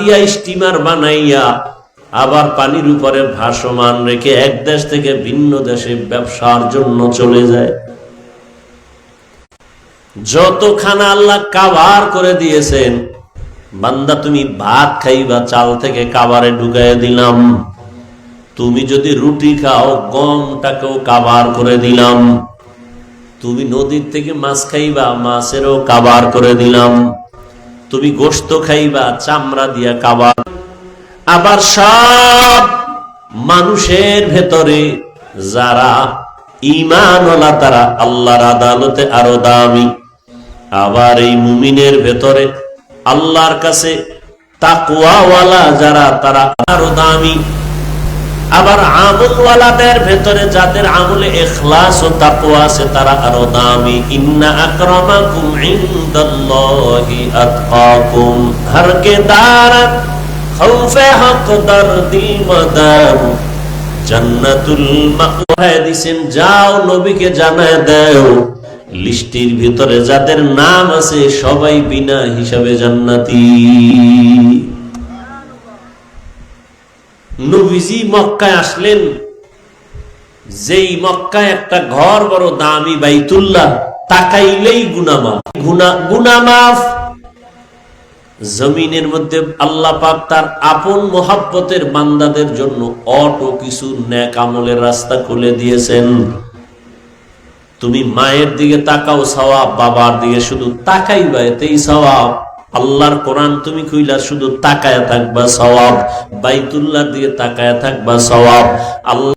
দিয়া স্টিমার বানাইয়া আবার পানির উপরে ভাসমান রেখে এক দেশ থেকে ভিন্ন দেশে ব্যবসার জন্য চলে যায়। যত খানা আল্লাহ কাবার করে দিয়েছেন, বান্দা তুমি ভাত খাইবা, চাল থেকে কাবারে ঢুকাই দিলাম। তুমি যদি রুটি খাও, গমটাকেও কাবার করে দিলাম। তুমি নদীর থেকে মাছ খাইবা, মাছেরও কাবার করে দিলাম। তুমি গোস্ত খাইবা, চামড়া দিয়া কাবা আবার সব মানুষের ভেতরে যারা ইমানওয়ালা তারা আল্লাহর আদালতে আরও দামি। আবার এই মুমিনের ভেতরে আল্লাহর কাছে তাকুয়াওয়ালা যারা, তারা আরও দামি। আবার আমলওয়ালাদের ভেতরে যাদের আমলে এখলাস ও তাকওয়া আছে, তারা আরও দামি। ইন্না আকরামাকুম ইনদাল্লাহি আতকাকুম। হরকে দারাত খাউফে হক দরদিল মাদাম জান্নাতুল মাওয়া। দিছেন, যাও নবীকে জানায় দাও। লিস্টির ভিতরে যাদের নাম আছে, সবাই বিনা হিসাবে জান্নাতি। নবীজি মক্কায় আসলেন। যেই মক্কায় একটা ঘর বড় দামি বাইতুল্লাহ, তাকাইলেই গুনামা গুনা, গুনামাফ। জমিনের মধ্যে আল্লাহ পাক তার আপন মোহাব্বতের বান্দাদের জন্য অটো কিছু ন্যাক আমলের রাস্তা খুলে দিয়েছেন। তুমি মায়ের দিকে তাকাও, সওয়াব বাবার দিকে শুধু তাকাইবা, এতেই সওয়াব। আল্লাহর কোরআন তুমি কইলা শুধু তাকায় থাকবা সওয়াব বাইতুল্লাহর দিকে তাকায় থাকবা সওয়াব। আল্লাহ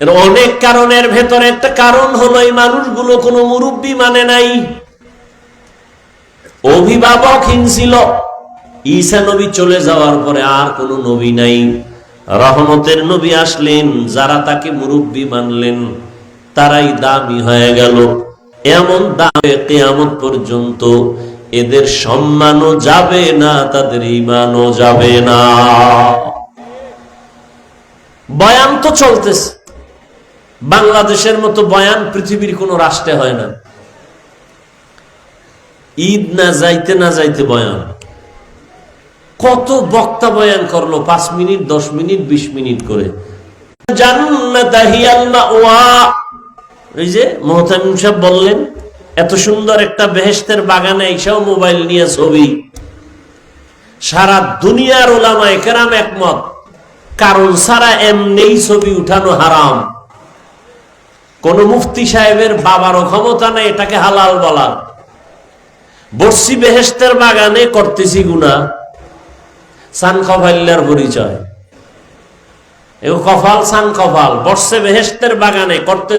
এর অনেক কারণের ভেতরে একটা কারণ হলো এই মানুষগুলো কোনো মুরব্বী মানে নাই। অভিভাবকহীন ছিল ঈসা নবী চলে যাওয়ার পরে আর কোন নবী নাই। রহমতের নবী আসলেন, যারা তাকে মুরব্বী মানলেন, তারাই দামি হয়ে গেল। এমন দামে কেয়ামত পর্যন্ত এদের সম্মানও যাবে না, তাদের ইমানও যাবে না। বয়ান তো চলতেছে। বাংলাদেশের মতো বয়ান পৃথিবীর কোন রাষ্ট্রে হয় না। ঈদ না যাইতে না যাইতে বয়ান। কত বক্তা বয়ান করল, পাঁচ মিনিট, দশ মিনিট, বিশ মিনিট করে। ওই যে মোহতামিম সাহেব বললেন এত সুন্দর একটা বেহেস্তের বাগানে এইসব মোবাইল নিয়ে ছবি। সারা দুনিয়ার ওলামা একরাম একমত, কারণ সারা এমনি ছবি উঠানো হারাম। কোন মুফতি সাহেবের বাবারও ক্ষমতা নেই, এটাকে হালাল বলার বর্ষি বেহেস্তের বাগানে করতেছি গুনা সান কফাইল্লার পরিচয়। কফাল, সান কফাল বর্ষে বেহেস্তের বাগানে করতে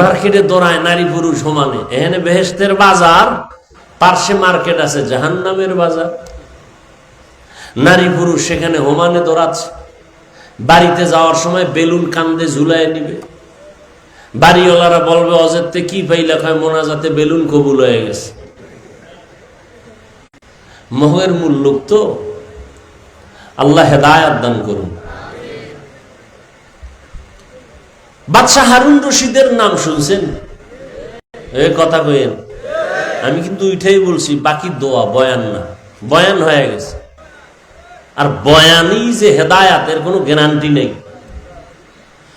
মার্কেটে দৌড়ায়, নারী পুরুষ সমানে। এখানে বেহেস্তের বাজার, পার্শ্বে মার্কেট আছে জাহান নামের বাজার। নারী পুরুষ সেখানে হোমানে দৌড়াচ্ছে। বাড়িতে যাওয়ার সময় বেলুন কান্দে ঝুলাই নিবে। বাড়িওয়ালারা বলবে অজেরতে কি পাইলে? খায় মোনাজাতে বেলুন কবুল হয়ে গেছে। মহের মূল লোক তো আল্লাহ হেদায়াত দান করুন। বাদশাহ হারুন রশিদের নাম শুনছেন? এ কথা কইেন আমি কিন্তু উঠাই বলছি, বাকি দোয়া বয়ান না। বয়ান হয়ে গেছে। আর বয়ানই যে হেদায়াত, এর কোনো গ্যারান্টি নেই।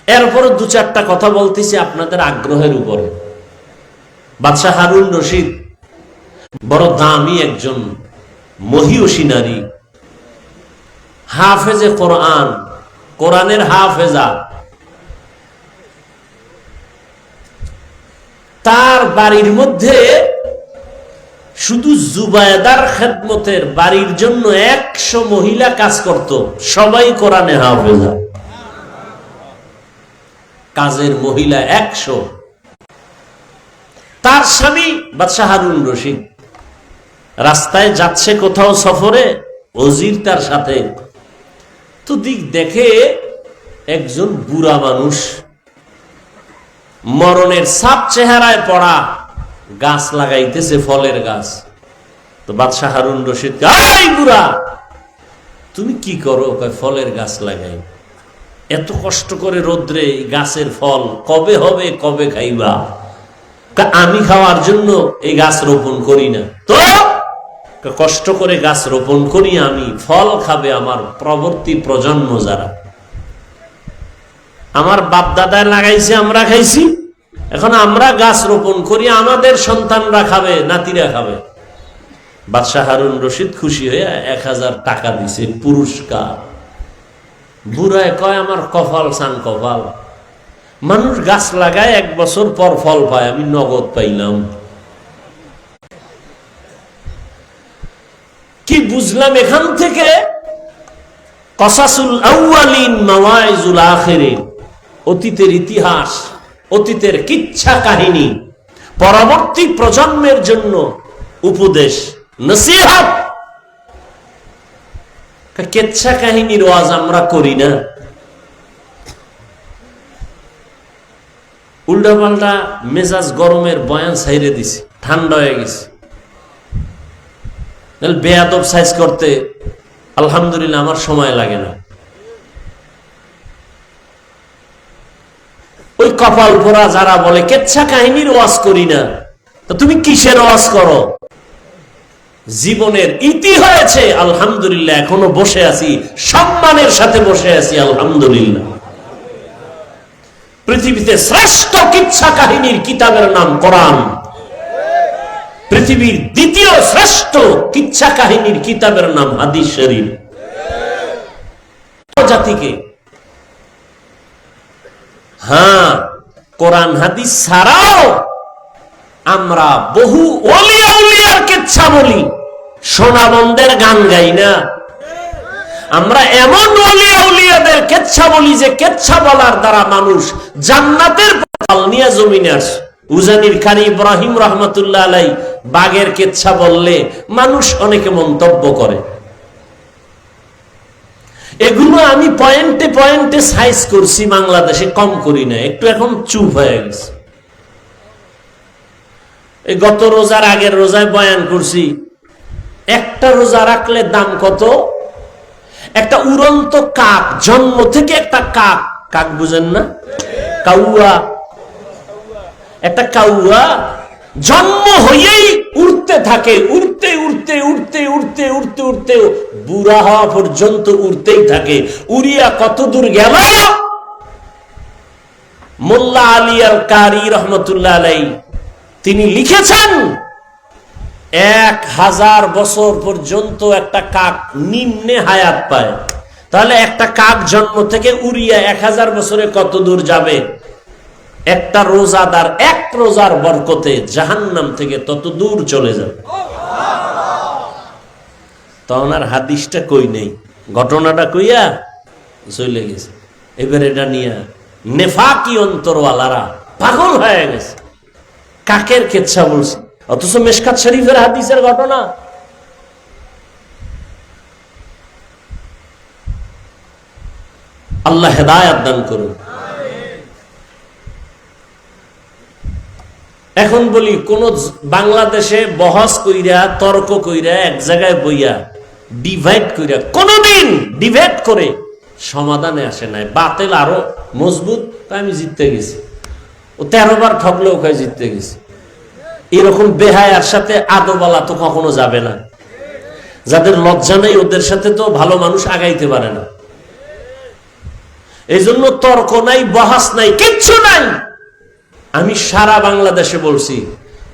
এরপরে দু চারটা কথা বলতেছি আপনাদের আগ্রহের উপরে। বাদশাহ হারুন রশিদ বড় দামি একজন মহিষী নারী। হাফেজে কোরআন, কোরআনের হাফেজা। তার বাড়ির মধ্যে শুধু জুবায়দার খেদমতের বাড়ির জন্য একশো মহিলা কাজ করত। সবাই কোরআনে হাফেজা। কাজের মহিলা একশো। তার স্বামী বাদশাহ হারুন রশিদ। রাস্তায় যাচ্ছে কোথাও সফরে, অজির তার সাথে। তো দিক দেখে একজন বুড়া মানুষ মরণের সাপ চেহারায় পড়া গাছ লাগাইতেছে ফলের গাছ। তো বাদশাহ হারুন রশিদ বুড়া, তুমি কি করো? ফলের গাছ লাগাই। এত কষ্ট করে রোদ্রে গাছের ফল কবে হবে, কবে খাইবা? তা আমি খাওয়ার জন্য এই গাছ রোপণ করি না। তো কষ্ট করে গাছ রোপণ করি আমি, ফল খাবে আমার প্রবর্তী প্রজন্ম যারা। আমার বাপ দাদায় লাগাইছে, আমরা খাইছি। এখন আমরা গাছ রোপণ করি, আমাদের সন্তানরা খাবে, নাতিরা খাবে। বাদশাহ হারুন রশিদ খুশি হয়ে এক হাজার টাকা দিছে, পুরস্কার। বুড়ায় কয়, আমার কপাল সান কফাল মানুষ গাছ লাগায়, এক বছর পর ফল পায়, আমি নগদ পাইলাম। কি বুঝলাম এখান থেকে? কসাসুল আউয়ালিন মাওয়াইজুল আখিরিন। অতীতের ইতিহাস, অতীতের কিচ্ছা কাহিনী, পরবর্তী প্রজন্মের জন্য উপদেশ, নসিহত। কেচ্ছা কাহিনীর ওয়াজ আমরা করি না। উল্টা পাল্টা মেজাজ গরমের বয়ান সাইরে দিছি, ঠান্ডা হয়ে গেছে। বেয়াদব সাইজ করতে আলহামদুলিল্লাহ আমার সময় লাগে না। ওই কপাল পোড়া যারা বলে, কেচ্ছা কাহিনীর ওয়াজ করি না। তো তুমি কিসের ওয়াজ করো? জীবনের ইতি হয়েছে, আলহামদুলিল্লাহ, এখনও বসে আছি, সম্মানের সাথে বসে আছি, আলহামদুলিল্লাহ। পৃথিবীতে শ্রেষ্ঠ কিচ্ছা কাহিনীর কিতাবের নাম কোরআন। পৃথিবীর দ্বিতীয় শ্রেষ্ঠ কিচ্ছা কাহিনীর কিতাবের নাম হাদিস শরীফ। জাতিকে হ্যাঁ কোরআন হাদিস ছাড়াও আমরা বহু অলিয়া উলিয়ার কেচ্ছা বলি। সোনাবন্দের গান গাই না। আমরা এমন অলিয়া উলিয়াদের কেচ্ছা বলি যে কেচ্ছা বলার দ্বারা মানুষ জান্নাতের ফল নিয়ে জমিনে আসে। উজানির খানি ইব্রাহিম রহমতুল্লাহ আলাই বাগের কেচ্ছা বললে মানুষ অনেকে মন্তব্য করে। এগুলো আমি পয়েন্টে পয়েন্টে সাইজ করছি, বাংলাদেশে কম করি না। একটু এখন চুপ হয়ে গেছে। এই গত রোজার আগের রোজায় বয়ান করছি, একটা রোজা রাখলে দাম কত? একটা উড়ন্ত কাক, জন্ম থেকে একটা কাক কাক বুঝেন না? কাউয়া। একটা কাউয়া জন্ম হয়েই উড়তে থাকে, উড়তে উড়তে উড়তে উড়তে উড়তে উড়তে, বুড়া হওয়া পর্যন্ত উড়তেই থাকে। উড়িয়া কত দূর গেল? মোল্লা আলী আল কারি রহমতুল্লাহ আলাই, তিনি লিখেছেন, এক হাজার বছর পর্যন্ত একটা কাক নিম্নে হায়াত পায়। তাহলে একটা কাক জন্ম থেকে উড়িয়া এক হাজার বছরে কত দূর যাবে? একটা রোজাদার এক রোজার বরকতে জাহান্নাম থেকে তত দূর চলে যাবে। তখন আর হাদিসটা কই নেই? ঘটনাটা কইয়া চলে গেছে। এবার এটা নিয়ে নেফাকি অন্তরওয়ালারা পাগল হয়ে গেছে। কাকের কেচ্ছা বলছে? অথচ মেশকাত শরীফের হাদিসের ঘটনা। আল্লাহ হেদায়াত দান করুন। এখন বলি, কোন বাংলাদেশে বহস কইরা, তর্ক কইরা, এক জায়গায় বইয়া ডিভাইড কইরা, কোনদিন ডিভাইড করে সমাধানে আসে নাই। বাতেল আরও মজবুত আমি জিততে গেছি। ও তেরো বার ঠকলেও কয় জিততে গেছি। এরকম বেহায়ার সাথে আদোবালা তো কখনো যাবে না। যাদের লজ্জা নেই, ওদের সাথে তো ভালো মানুষ আগাইতে পারে না। এই জন্য তর্ক নাই, বহাস নাই, কিচ্ছু নাই। আমি সারা বাংলাদেশে বলছি,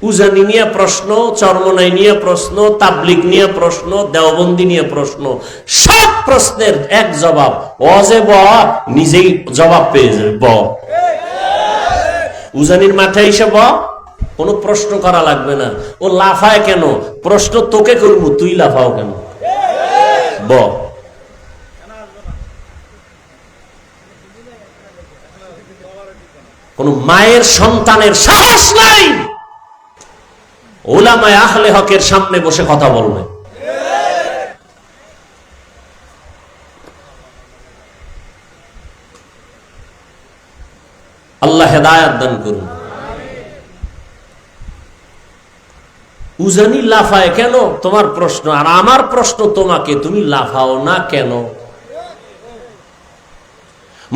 উজানি নিয়ে প্রশ্ন, চরমনাই নিয়ে প্রশ্ন তাবলিক নিয়ে প্রশ্ন, দেওবন্দি নিয়ে প্রশ্ন, সব প্রশ্নের এক জবাব, অজে ব, নিজেই জবাব পেয়ে যাবে, ব। উজানির মাঠে এসে ব, কোনো প্রশ্ন করা লাগবে না। ও লাফায় কেন? প্রশ্ন তোকে করব, তুই লাফাও কেন? ব। কোন মায়ের সন্তানের সাহস নাই। ওলামায় আহলে হকের সামনে বসে কথা বলবে। আল্লাহ হেদায়াত দান করুন। উজানি লাফায় কেন? তোমার প্রশ্ন। আর আমার প্রশ্ন তোমাকে, তুমি লাফাও না কেন?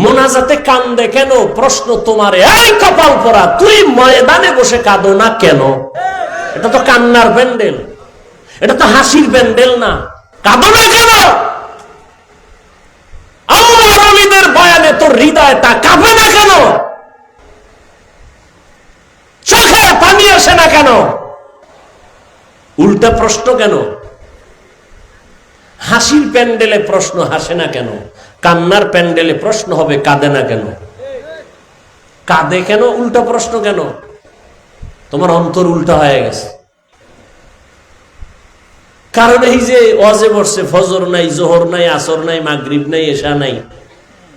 মোনাজাতে কান্দে কেন? প্রশ্ন তোমার এই কপাল পরা তুই ময়দানে বসে কাঁদো না কেন? এটা তো কান্নার প্যান্ডেল। এটা তো হাসির প্যান্ডেল না। কাঁদো না কেন? বয়ানে তোর কাঁপে না কেন? চোখে পানি আসে না কেন? উল্টা প্রশ্ন কেন? হাসির প্যান্ডেলে প্রশ্ন হাসে না কেন? কান্নার প্যান্ডেলে প্রশ্ন হবে, কাঁদে না কেন? কাঁদে কেন? উল্টা প্রশ্ন কেন? তোমার অন্তর উল্টা হয়ে গেছে। কারণ এই যে অজে বসছে, ফজর নাই, জোহর নাই, আসর নাই, মাগরিব নাই এসা নাই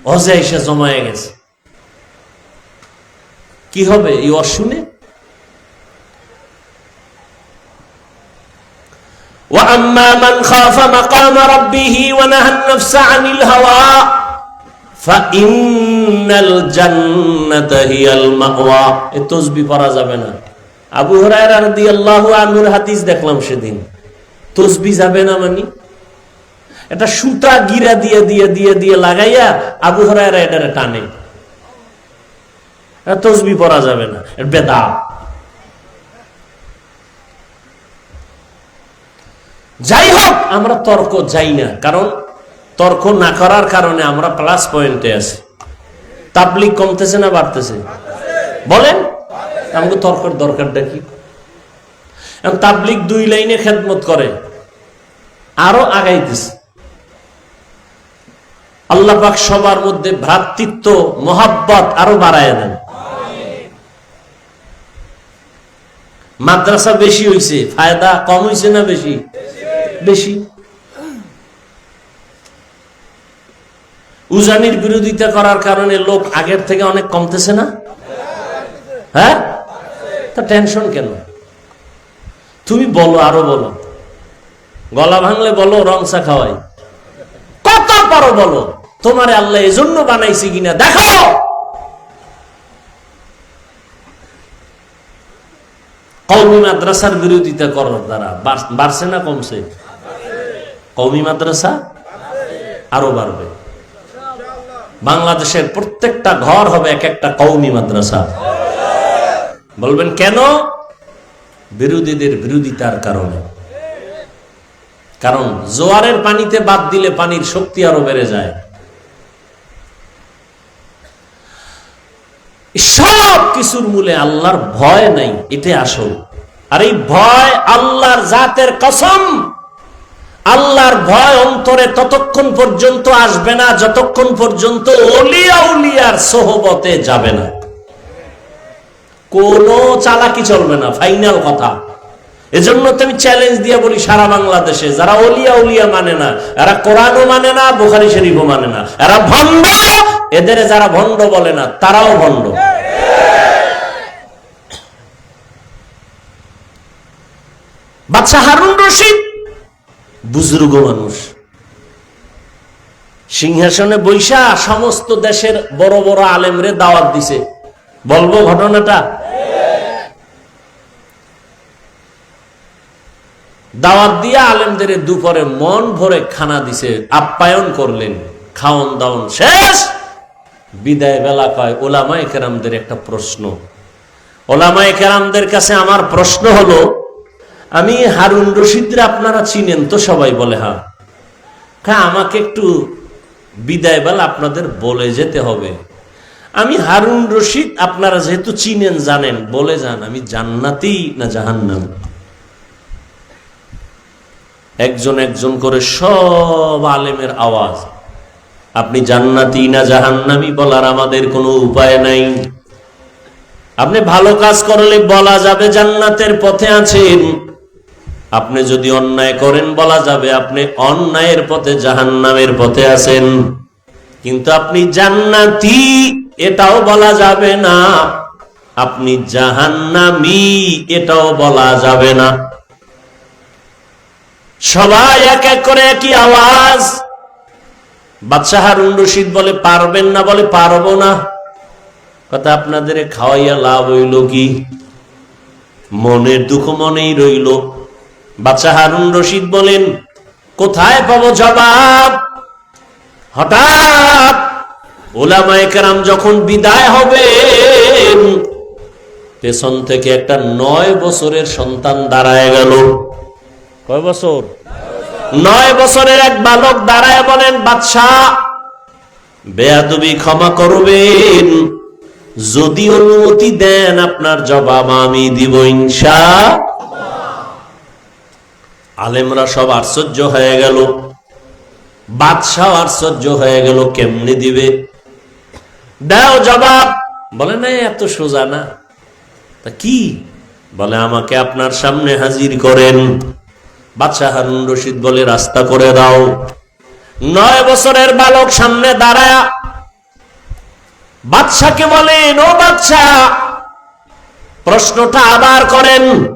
অজে এসে জমায়ে গেছে। কি হবে? এই অশুনে? وأما من خاف مقام ربه ونهى النفس عن الهوى فإن الجنة هي المأوى এ তসবি পড়া যাবে না আবু হুরায়রা রাদিয়াল্লাহু আনহুর হাদিস দেখলাম সেদিন তসবি যাবে না মানে এটা সুতা গিরা দিয়ে দিয়ে দিয়ে দিয়ে লাগাইয়া আবু হরায়রা এটারে টানে এটা তসবি পরা যাবে না এটা বেদা যাই হোক আমরা তর্ক যাই না। কারণ তর্ক না করার কারণে আমরা প্লাস পয়েন্টে আছি। তাবলিক কমতেছে না বাড়তেছে? বলেন, আমাকে তর্কের দরকারটা কি? তাবলিক দুই লাইনে খেদমত করে, আরও আগাইতেছে। আল্লাহ পাক সবার মধ্যে ভ্রাতৃত্ব, মোহাব্বত আরও বাড়ায় দেন। মাদ্রাসা বেশি হইছে, ফায়দা কম হইছে না বেশি? বেশি। উজানির বিরোধিতা করার কারণে লোক আগের থেকে অনেক কমতেছে না? হ্যাঁ? তা টেনশন কেন? তুমি বলো, আরও বলো। গলা ভাঙলে বলো রংসা খাওয়াই। কত পারো বলো, তোমারে আল্লাহ এজন্য বানাইছে কিনা দেখো কৌমি মাদ্রাসার বিরোধিতা করার দ্বারা বাড়ছে না, কমছে? কৌমি মাদ্রাসা আরও বাড়বে। বাংলাদেশের প্রত্যেকটা ঘর হবে এক একটা কৌমি মাদ্রাসা। বলবেন কেন? বিরোধীদের বিরোধিতার কারণে। কারণ জোয়ারের পানিতে বাদ দিলে পানির শক্তি আরও বেড়ে যায়। সব কিছুর মূলে আল্লাহর ভয় নাই এটা আসল। আর এই ভয় আল্লাহর জাতের কসম আল্লাহর ভয় অন্তরে ততক্ষণ পর্যন্ত আসবে না, যতক্ষণ পর্যন্ত অলিয়া উলিয়ার সোহবতে যাবে না। কোনো চালাকি চলবে না, ফাইনাল কথা। এজন্য তো আমি চ্যালেঞ্জ দিয়ে বলি সারা বাংলাদেশে, যারা অলিয়া উলিয়া মানে না, এরা কোরআনও মানে না, বোখারি শরীফও মানে না। এরা ভণ্ড, এদের যারা ভণ্ড বলে না, তারাও ভণ্ড। বাচ্চা হারুন রশিদ বুজুর্গ মানুষ। সিংহাসনে বৈশা সমস্ত দেশের বড় বড় আলেমরে দাওয়াত দিছে। বলব ঘটনাটা? দাওয়াত দিয়ে আলেমদের দুপুরে মন ভরে খানা দিছে, আপ্যায়ন করলেন, খাওন দাওন শেষ। বিদায় বেলা কয়, ওলামায় কেরামদের একটা প্রশ্ন। ওলামায় কেরামদের কাছে আমার প্রশ্ন হলো আমি হারুন রশিদরা আপনারা চিনেন তো সবাই বলে হ্যাঁ। হ্যাঁ আমাকে একটু বিদায় বেলা আপনাদের বলে যেতে হবে। আমি হারুন রশিদ আপনারা যেহেতু চিনেন, জানেন, বলে যান, আমি জান্নাতি না জাহান্নাম? একজন একজন করে সব আলেমের আওয়াজ। আপনি জান্নাতি না জাহান্নামি বলার আমাদের কোনো উপায় নাই। আপনি ভালো কাজ করলে বলা যাবে জান্নাতের পথে আছেন। আপনি যদি অন্যায় করেন বলা যাবে আপনি অন্যায়ের পথে জাহান্নামের পথে আছেন। কিন্তু আপনি জান্নাতি, এটাও বলা যাবে না। আপনি জাহান্নামি, এটাও বলা যাবে না। সবাই এক এক করে একই আওয়াজ। বাদশাহ হারুন রশিদ বলে, পারবেন না? বলে, পারব না। কথা আপনাদের খাওয়াইয়া লাভ হইল কি? মনের দুঃখ মনেই রইল। বাচ্চা হারুন রশিদ বলেন, কোথায় পাবো জবাব? হঠাৎ ওলামায়ে কেরাম যখন বিদায় হবে পেছন থেকে একটা নয় বছরের সন্তান দাঁড়ায় গেল। কয় বছর? নয় বছরের এক বালক দাঁড়ায় বলেন, বাদশাহ, বেয়াদবি ক্ষমা করবেন। যদি অনুমতি দেন, আপনার জবাব আমি দিব ইনশা আলেমরা সব আশ্চর্য হয়ে গেল। বাদশাহ আশ্চর্য হয়ে গেল, কেমনি দিবে? দাও জবাব। বলে, না এত সোজা না। তা কি? বলে, আমাকে আপনার সামনে হাজির করেন। বাদশাহ হারুন রশিদ বলে, রাস্তা করে দাও। নয় বছরের বালক সামনে দাঁড়ায় বাদশাকে বলেন, ও বাদশাহ, প্রশ্নটা আবার করেন।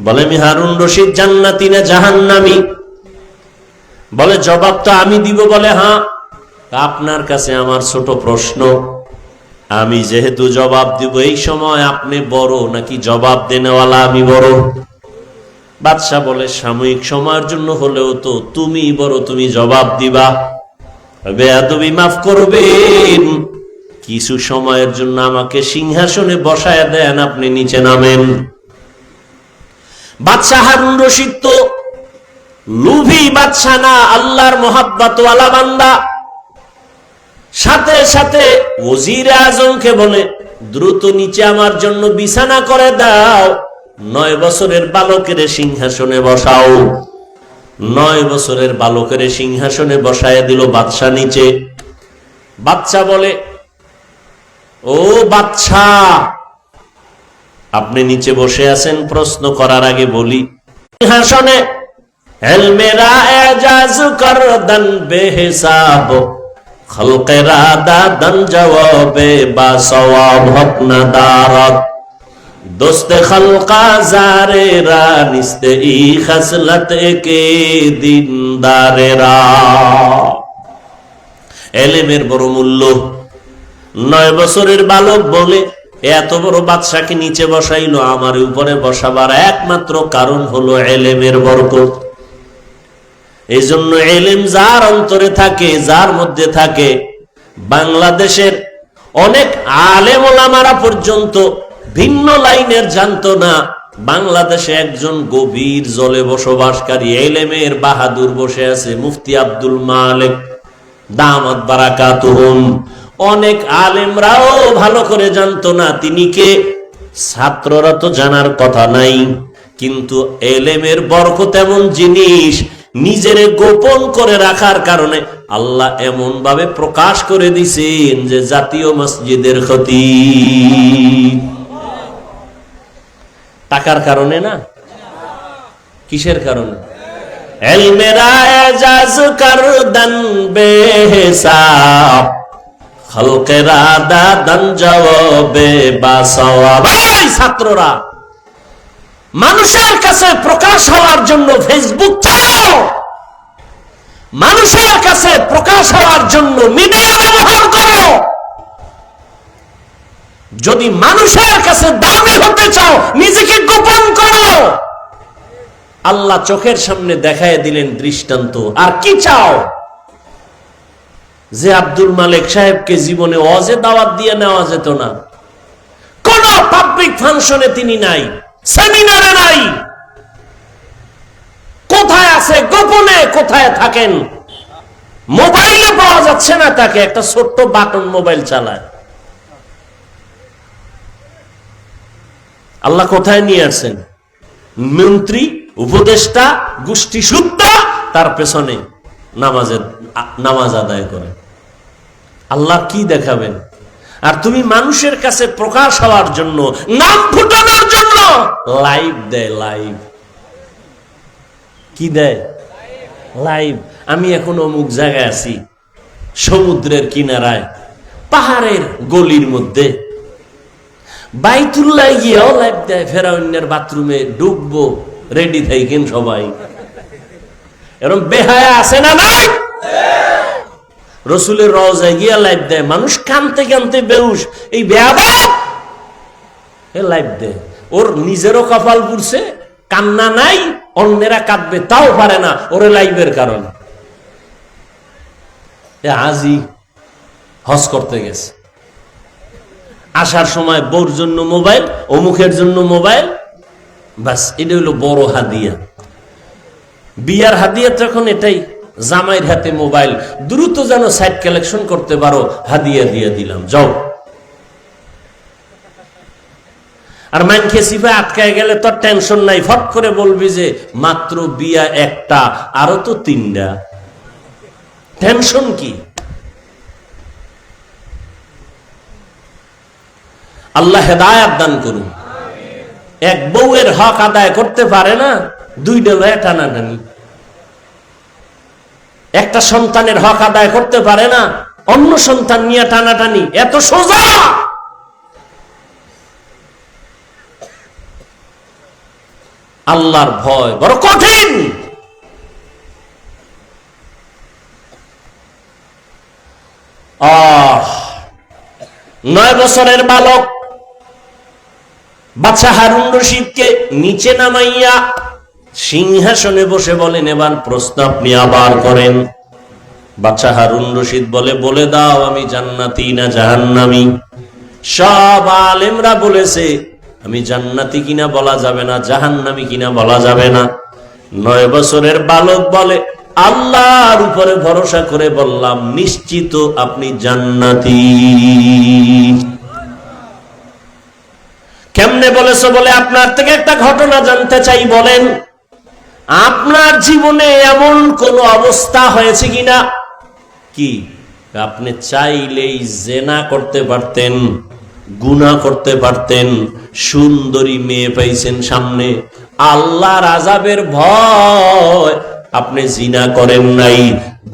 বলে, আমি হারুন রশিদ জান্নাতি না জাহান্নামি? বলে, জবাব তো আমি দিব। বলে হ্যাঁ আপনার কাছে আমার ছোট প্রশ্ন। আমি যেহেতু জবাব দিব, এই সময় আপনি বড় নাকি জবাব দেনেওয়ালা আমি বড়? বাদশাহ বলে, সাময়িক সময়ের জন্য হলেও তো তুমি বড়, তুমি জবাব দিবা। বেয়াদবি মাফ করবেন। কিছু সময়ের জন্য আমাকে সিংহাসনে বসায় দেন, আপনি নিচে নামেন। বাদশাহ হারুন রশিদ তো লুভি বাদশাহ না, আল্লাহর মোহাব্বত বান্দা। সাথে সাথে ওজির আজমকে বলে, দ্রুত নিচে আমার জন্য বিছানা করে দাও, নয় বছরের বালকের সিংহাসনে বসাও। নয় বছরের বালকের সিংহাসনে বসায় দিল বাদশা নিচে। বাচ্চা বলে, ও বাচ্চা আপনি নিচে বসে আছেন, প্রশ্ন করার আগে বলি। দোস্তে খলকা জারেরা নিস্তে ই দিনদারেরা এলেমের বড় মূল্য, নয় বছরের বালক বলে এত বড় বাদশাকে নিচে বসাইলো আমার উপরে বসাবার একমাত্র কারণ হলো এলেমের বরকত। এই জন্য এলেম যার অন্তরে থাকে, যার মধ্যে থাকে, বাংলাদেশের অনেক আলেম ওলামারা পর্যন্ত ভিন্ন লাইনের জানতো না, বাংলাদেশে একজন গভীর জলে বসবাসকারী এলেমের বাহাদুর বসে আছে, মুফতি আব্দুল মালিক। দামাত বারাকাতুহুম। অনেক আলেমরাও ভালো করে জানতো না তিনি কে। ছাত্ররা তো জানার কথা নাই। কিন্তু এলেমের বরকত এমন জিনিস নিজের গোপন করে রাখার কারণে আল্লাহ এমন ভাবে প্রকাশ করে দিছেন যে জাতীয় মসজিদের ক্ষতি। টাকার কারণে না? কিসের কারণে? এলমেরা এজাজ কর দন বেহিসাব। ছাত্ররা, মানুষের কাছে প্রকাশ হওয়ার জন্য ফেসবুক চালাও। মানুষের কাছে প্রকাশ হওয়ার জন্য মিডিয়া ব্যবহার করো। যদি মানুষের কাছে দামি হতে চাও, নিজেকে গোপন করো। আল্লাহ চোখের সামনে দেখায় দিলেন দৃষ্টান্ত। আর কি চাও? যে আব্দুল মালিক সাহেবকে জীবনে অজে দাওয়াত দিয়ে নেওয়া যেত না। কোন পাবলিক ফাংশনে তিনি নাই সেমিনারে নাই। কোথায় আছে, গোপনে কোথায় থাকেন? মোবাইলে পাওয়া যাচ্ছে না তাকে, একটা ছোট্ট বাটন মোবাইল চালায়। আল্লাহ কোথায় নিয়ে আসছেন? মন্ত্রী, উপদেষ্টা, গোষ্ঠী সুদ্ধা তার পেছনে নামাজের নামাজ আদায় করে। আল্লাহ কি দেখাবেন? আর তুমি মানুষের কাছে প্রকাশ হওয়ার জন্য, নাম ফুটানোর জন্য লাইভ দেয়, লাইভ। কি দেয়? লাইভ। আমি এখন অমুক জায়গায় আছি, সমুদ্রের কিনারায়, পাহাড়ের গলির মধ্যে। বাইতুল্লাহ গিয়েও লাইভ দেয় ফেরাউন্যের বাথরুমে ডুববো রেডি থাকেন সবাই। এরকম বেহায়া আছে না নাই? রসুলের রওজায় গিয়া লাইভ দেয়। মানুষ কানতে কানতে বেউস এই বেয়াবা এ লাইভ দেয় ওর নিজেরও কপাল পুড়ছে, কান্না নাই, অন্যেরা কাঁদবে, তাও পারে না ওরে লাইভের কারণ। এ আজই হজ করতে গেছে। আসার সময় বউর জন্য মোবাইল অমুখের জন্য মোবাইল। বাস, এটা হলো বড় হাদিয়া। বিয়ার হাদিয়া তখন এটাই। জামাইয়ের হাতে মোবাইল, দ্রুত যেন সাইট কালেকশন করতে পারো, হাদিয়া দিয়ে দিলাম। যাও। আর মানকে সিফা আটকায় গেলে তো টেনশন নাই, ফট করে বলবি যে মাত্র বিয়া একটা, আরও তো তিনটা। টেনশন কি? আল্লাহ হেদায়াত দান করুন। এক বউয়ের হক আদায় করতে পারে না, দুইটা টানা টানাটানি। একটা সন্তানের হক আদায় করতে পারে না, অন্য সন্তান নিয়ে টানাটানি, এত সোজা! আল্লাহর ভয় বড় কঠিন! নয় বছরের বালক বাচ্চা হারুন রশিদকে নিচে নামাইয়া সিংহাসনে বসে বলেন, এবার প্রশ্ন আপনি আবার করেন। বাচ্চা হারুন রশিদ বলে বলে দাও, আমি জান্নাতি না জাহান্নামি? সব আলেমরা বলেছে, আমি জান্নাতি কিনা বলা যাবে না, জাহান্নামি কিনা বলা যাবে না। নয় বছরের বালক বলে, আল্লাহর উপরে ভরসা করে বললাম, নিশ্চিত আপনি জান্নাতি। কেমনে বলেছ বলে আপনার থেকে একটা ঘটনা জানতে চাই, বলেন। আপনার জীবনে এমন কোন অবস্থা হয়েছে কিনা? কি? আপনি চাইলেই জেনা করতে পারতেন গুণা করতে পারতেন, সুন্দরী মেয়ে পাইছেন সামনে আল্লাহ রাজাবের ভয় আপনি জিনা করেন নাই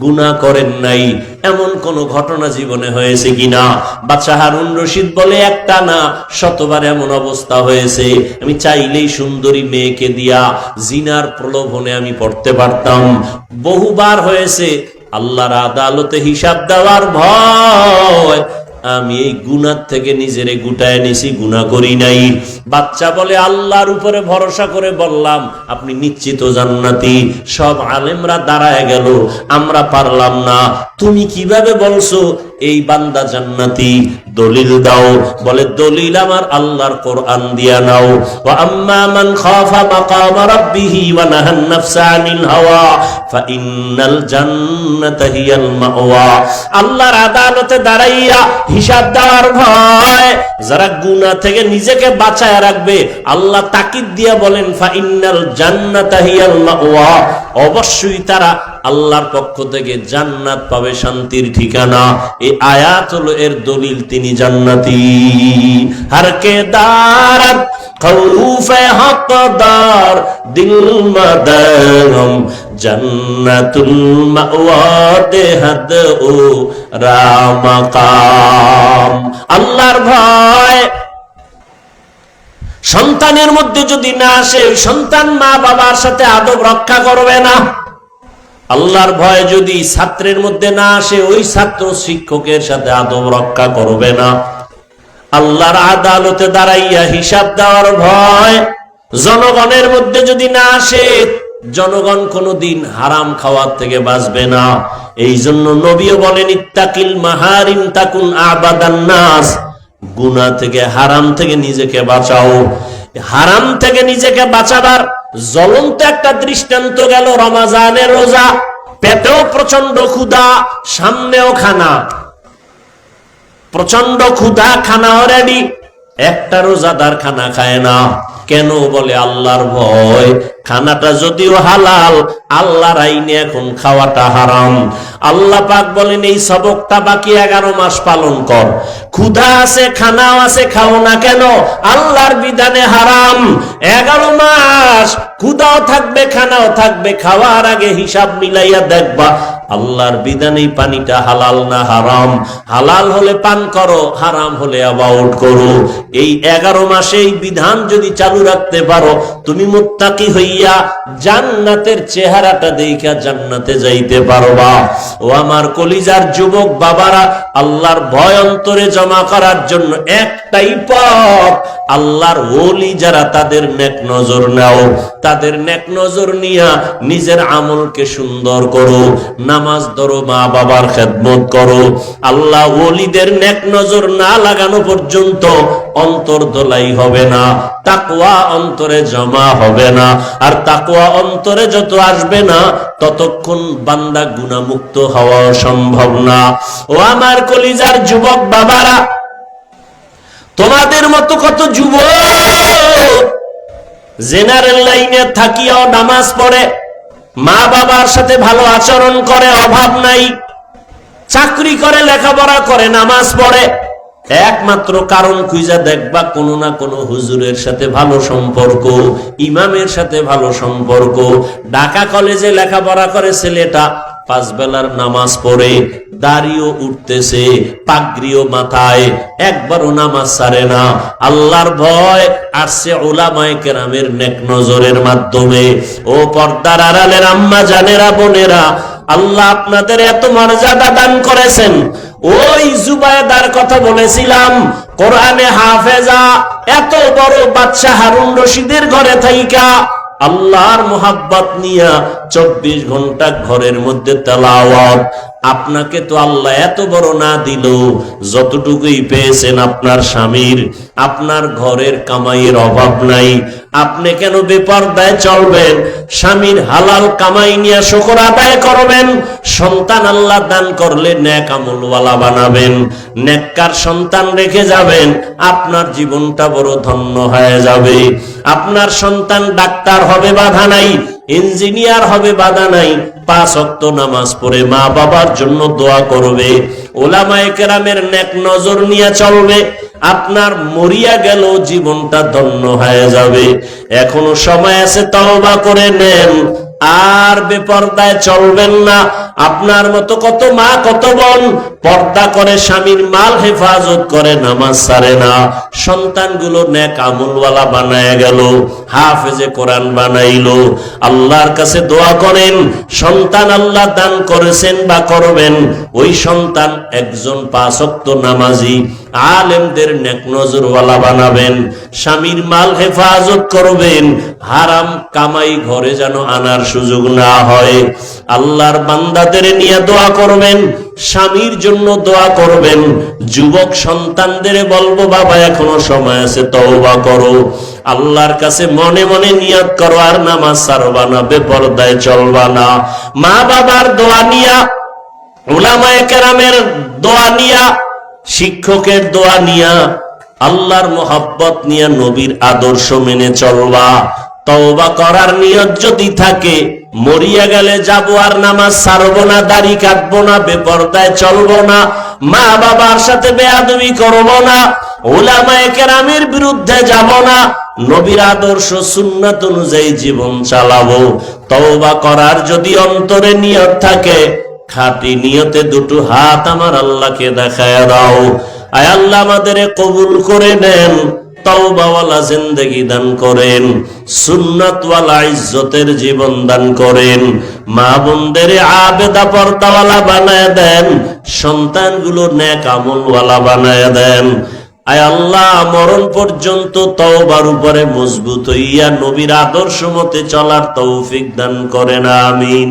গুণা করেন নাই, এমন কোন ঘটনা জীবনে হয়েছে কিনা? বাচ্চা হারুন রশিদ বলে, একটা না, শতবার এমন অবস্থা হয়েছে। আমি চাইলেই সুন্দরী মেয়েকে দিয়া জিনার প্রলোভনে আমি পড়তে পারতাম। বহুবার হয়েছে, আল্লাহর আদালতে হিসাব দেওয়ার ভয়। আমি এই গুনার থেকে নিজেরে গুটায় নিছি গুনা করি নাই। বাচ্চা বলে আল্লাহর উপরে ভরসা করে বললাম, আপনি নিশ্চিত জান্নাতি, সব আলেমরা দাঁড়ায় গেল, আমরা পারলাম না। তুমি কীভাবে বলছো এই বান্দা জান্নাতি, দলিল দাও। বলে, দলিল আমার আল্লাহর কোরআন দিয়া নাও। ওয়া আম্মা মান খাফা মাকাম রাব্বিহি ওয়া নাহান নাফসা আনিল হাওয়া, ফা ইন্নাল জান্নাতা হিয়াল মাওয়া। আল্লাহর আদালতে দাঁড়াইয়া হিসাব দেওয়ার ভয়, যারা গুনাহ থেকে নিজেকে বাঁচায় রাখবে, আল্লাহ তাকিদ দিয়া বলেন, ফা ইন্নাল জান্নাতা হিয়াল মাওয়া। অবশ্যই তারা আল্লাহর পক্ষ থেকে জান্নাত পাবে শান্তির ঠিকানা। এই আয়াত হলো এর দলিল, তিনি জান্নাতি। হার কে মদরম, জান্নাতুল ও রামাকাম আল্লাহর ভয়। সন্তানের মধ্যে যদি না আসে, সন্তান মা বাবার সাথে আদব রক্ষা করবে না। আল্লাহর ভয় যদি ছাত্রের মধ্যে না আসে, ওই ছাত্র শিক্ষকের সাথে আদব রক্ষা করবে না। আল্লাহর আদালতে দাঁড়াইয়া হিসাব দেওয়ার ভয় জনগণের মধ্যে যদি না আসে, জনগণ কোনদিন হারাম খাওয়ার থেকে বাঁচবে না। এই জন্য নবীও বলেন, ইত্তাকিল মাহারিম তাকুন আবাদান নাস। গুনা থেকে, হারাম থেকে নিজেকে বাঁচাও। হারাম থেকে নিজেকে বাঁচাবার জ্বলন্ত একটা দৃষ্টান্ত গেল রমাজানের রোজা। পেটেও প্রচণ্ড ক্ষুধা, সামনেও খানা। প্রচণ্ড ক্ষুধা খানা রেডি একটা রোজাদার খানা খায় না। কেন বলে আল্লাহর ভয়? খানাটা যদিও হালাল, আল্লাহর আইনে এখন খাওয়াটা হারাম। আল্লাহ পাক বলেন, এই সবকটা বাকি এগারো মাস পালন কর। ক্ষুধা আছে, খানাও আছে, খাও না কেন? আল্লাহর বিধানে হারাম। এগারো মাস ক্ষুধাও থাকবে, খানাও থাকবে, খাওয়ার আগে হিসাব মিলাইয়া দেখবা, আল্লাহর বিধানেই পানিটা হালাল না হারাম। হালাল হলে পান করো, হারাম হলে অ্যাবাউট করো। এই এগারো মাসে এই বিধান যদি চালু রাখতে পারো, তুমি মুত্তাকি হইয়া জান্নাতের চেহারাটা দেখা জান্নাতে যাইতে পারবা। ও আমার কলিজার যুবক বাবারা, আল্লাহর ভয় অন্তরে জমা করার জন্য একটাই পথ, আল্লাহর ওলি যারা তাদের নেক নজর নাও। তাদের নেক নজর নিয়া নিজের আমলকে সুন্দর করো, নামাজ ধরো, মা বাবার খেদমত করো। আল্লাহ ওলিদের নেক নজর না লাগানো পর্যন্ত অন্তর দোলাই হবে না তাকুয়া অন্তরে জমা হবে না। আর তাকুয়া অন্তরে যত আসবে না, ততক্ষণ বান্দা গুণামুক্ত হওয়া সম্ভব না। ও আমার কলিজার যুবক বাবারা, তোমাদের মতো কত যুবক জেনারেল লাইনে থাকিয়াও নামাজ পড়ে, মা বাবার সাথে ভালো আচরণ করে, অভাব নাই, চাকরি করে, লেখাপড়া করে, নামাজ পড়ে একমাত্র কারণ খুঁজা দেখবা কোনো না কোনো হুজুরের সাথে ভালো সম্পর্ক, ইমামের সাথে ভালো সম্পর্ক। ঢাকা কলেজে লেখাপড়া করে ছেলেটা পাঁচ বেলার নামাজ পড়ে, দাড়িও উঠতেছে, পাগড়িও মাথায়, একবারও নামাজ সারে না। আল্লাহর ভয় আসছে ওলামায় কেরামের নেক নজরের মাধ্যমে। ও পর্দার আড়ালের আম্মা জানেরা বোনেরা আল্লাহ আপনাদের এত মর্যাদা দান করেছেন। ওই জুবায়দার কথা বলেছিলাম, কোরআনে হাফেজা, এত বড় বাচ্চা হারুন রশিদের ঘরে থাইকা, আল্লাহর মোহাব্বত নিয়া চব্বিশ ঘণ্টা ঘরের মধ্যে তেলাওয়াত আপনাকে তো আল্লাহ এত বড় না দিল, যতটুকুই পেয়েছেন আপনার স্বামীর, আপনার ঘরের কামাইয়ের অভাব নাই। আপনি কেন বেপরদায় চলবেন? স্বামীর হালাল কামাই নিয়ে শকর আদায় করবেন, সন্তান আল্লাহ দান করলে ন্যাক আমলওয়ালা বানাবেন নেককার সন্তান রেখে যাবেন, আপনার জীবনটা বড় ধন্য হয়ে যাবে। আপনার সন্তান ডাক্তার হবে, বাধা নাই। ইঞ্জিনিয়ার হবে বাধা নাই। পাঁচ অক্ত নামাজ পড়ে মা বাবার জন্য দোয়া করবে। ওলামা কেরামের নেক নজর নিয়ে চলবে। আপনার মরিয়া গেল, জীবনটা ধন্য হয়ে যাবে। এখনও সময় আছে তওবা করে নেন। আর বেপর্দায় চলবেন না। আপনার মতো কত মা, কত বোন পর্দা করে স্বামীর মাল হেফাজত করে, নামাজ সারে না। সন্তানগুলো নেক আমলওয়ালা বানায় গেল, হাফেজে কোরআন বানাইলো। আল্লাহর কাছে দোয়া করেন, সন্তান আল্লাহ দান করেছেন বা করবেন, ওই সন্তান একজন পাঁচক্ত নামাজি আলেমদের নেক নজরওয়ালা বানাবেন, স্বামীর মাল হেফাজত করবেন, হারাম কামাই ঘরে যেন আনার সুযোগ না হয়। আল্লাহর বান্দাদের নিয়ে দোয়া করবেন, স্বামীর জন্য দোয়া করবেন, যুবক সন্তানদের বলব, বাবা, এখনও সময় আছে, তওবা করো। আল্লাহর কাছে মনে মনে নিয়াত করো, আর নামাজ সারবা না, বেপরদায় চলবা না। মা বাবার দোয়া নিয়া, উলামায়ে কেরামের দোয়া নিয়া শিক্ষকের দোয়া নিয়া, আল্লাহর মোহাব্বত নিয়া নবীর আদর্শ মেনে চলবা। তওবা করার নিয়ত যদি থাকে, মরিয়া গেলে যাব আর নামাজ সারবো না, দাড়ি কাটবো না, বেপরদায় চলবো না মা বাবার সাথে বেয়াদবি করব না ওলামায়ে কেরামের বিরুদ্ধে যাব না, নবীর আদর্শ সুন্নাত অনুযায়ী জীবন চালাবো। তওবা করার যদি অন্তরে নিয়ত থাকে খাটি নিয়তে দুটো হাত আমার আল্লাহকে দেখায় দাও। আয় আল্লাহ আমাদের কবুল করে নেন, তওবাওয়ালা জিন্দেগি দান করেন, সুন্নাতওয়ালা ইজ্জতের জীবন দান করেন, মা বোনদের আবেদা পর্দাওয়ালা বানায় দেন, সন্তানগুলো নেক আমলওয়ালা বানায় দেন। আয় আল্লাহ, মরণ পর্যন্ত তওবার উপরে মজবুত হইয়া নবীর আদর্শ মতে চলার তৌফিক দান করেন, আমিন।